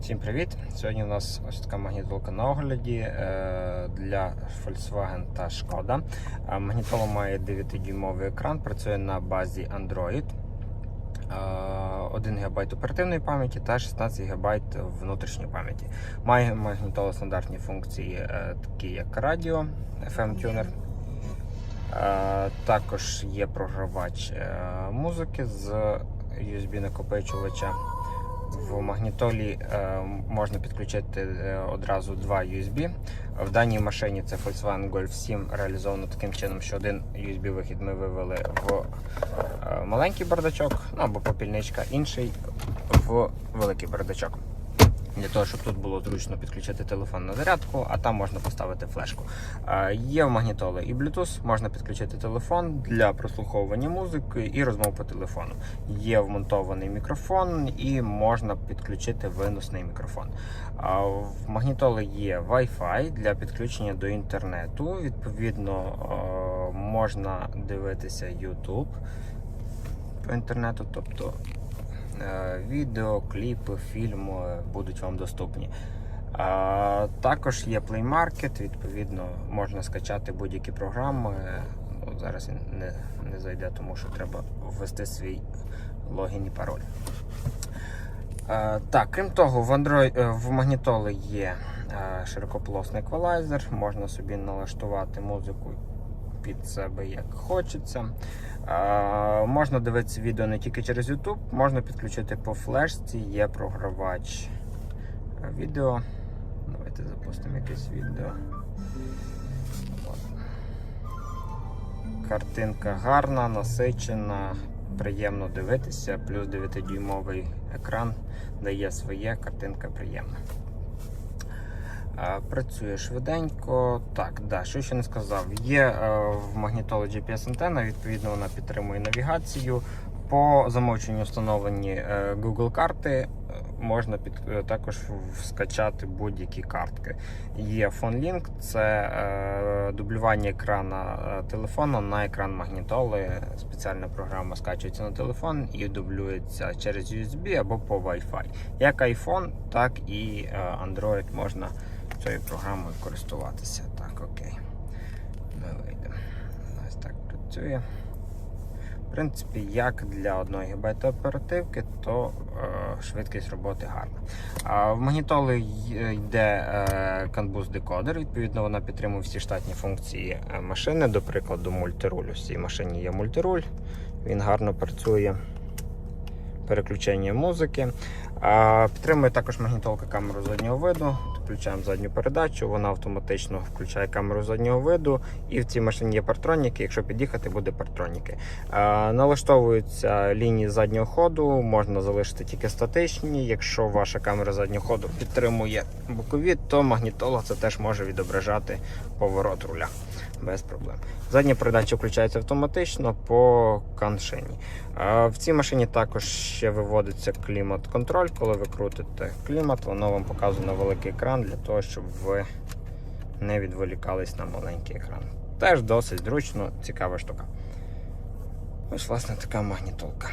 Всім привіт! Сьогодні у нас ось така магнітолка на огляді е, для Volkswagen та Шкода. Е, Магнітола має 9-дюймовий екран, працює на базі Android. Е, 1 ГБ оперативної пам'яті та 16 ГБ внутрішньої пам'яті. Має магнітола стандартні функції, е, такі як радіо, FM-тюнер. Е, Також є програвач е, музики з USB-накопичувача. В магнітолі е, можна підключити е, одразу два USB. В даній машині це Volkswagen Golf 7 реалізовано таким чином, що один USB-вихід ми вивели в е, маленький бардачок, ну або попільничка, інший в великий бардачок. Для того, щоб тут було зручно підключити телефон на зарядку, а там можна поставити флешку. Є в магнітоли і Bluetooth, можна підключити телефон для прослуховування музики і розмов по телефону. Є вмонтований мікрофон і можна підключити виносний мікрофон. В магнітоли є Wi-Fi для підключення до інтернету. Відповідно, можна дивитися YouTube по інтернету, тобто відео, кліпи, фільми будуть вам доступні. Також є Play Market, відповідно, можна скачати будь-які програми. Ну, зараз не, не зайде, тому що треба ввести свій логін і пароль. А, так, крім того, в Android, е, в магнітоли є е, широкополосний еквалайзер, можна собі налаштувати музику під себе як хочеться. А, можна дивитися відео не тільки через YouTube, можна підключити по флешці, є програвач відео. Давайте запустимо якесь відео. Картинка гарна, насичена, приємно дивитися, плюс 9-дюймовий екран дає своє, картинка приємна. Е, Працює швиденько. Так, да, що ще не сказав. Є е, в магнітолі GPS антенна, відповідно, вона підтримує навігацію. По замовченню встановлені е, Google карти. Можна під, також скачати будь-які картки. Є PhoneLink, це е, дублювання екрана телефону на екран магнітоли. Спеціальна програма скачується на телефон і дублюється через USB або по Wi-Fi. Як iPhone, так і Android можна цією програмою користуватися. Так, окей. Ми вийдемо. Ось так працює. В принципі, як для 1 ГБ оперативки, то е, швидкість роботи гарна. А в магнітоли йде е, CAN-BOOST декодер, відповідно, вона підтримує всі штатні функції е, машини, до прикладу, мультируль. У цій машині є мультируль, він гарно працює. Переключення музики. Підтримує також магнітолка камеру заднього виду. Включаємо задню передачу, вона автоматично включає камеру заднього виду. І в цій машині є партроніки. Якщо під'їхати, буде партроніки. Налаштовуються лінії заднього ходу, можна залишити тільки статичні. Якщо ваша камера заднього ходу підтримує бокові, то магнітола це теж може відображати поворот руля без проблем. Задня передача включається автоматично по каншині. А В цій машині також ще виводиться клімат-контроль. Коли ви крутите клімат, воно вам показує на великий екран для того, щоб ви не відволікались на маленький екран. Теж досить зручно, цікава штука. Ось, власне, така магнітолка.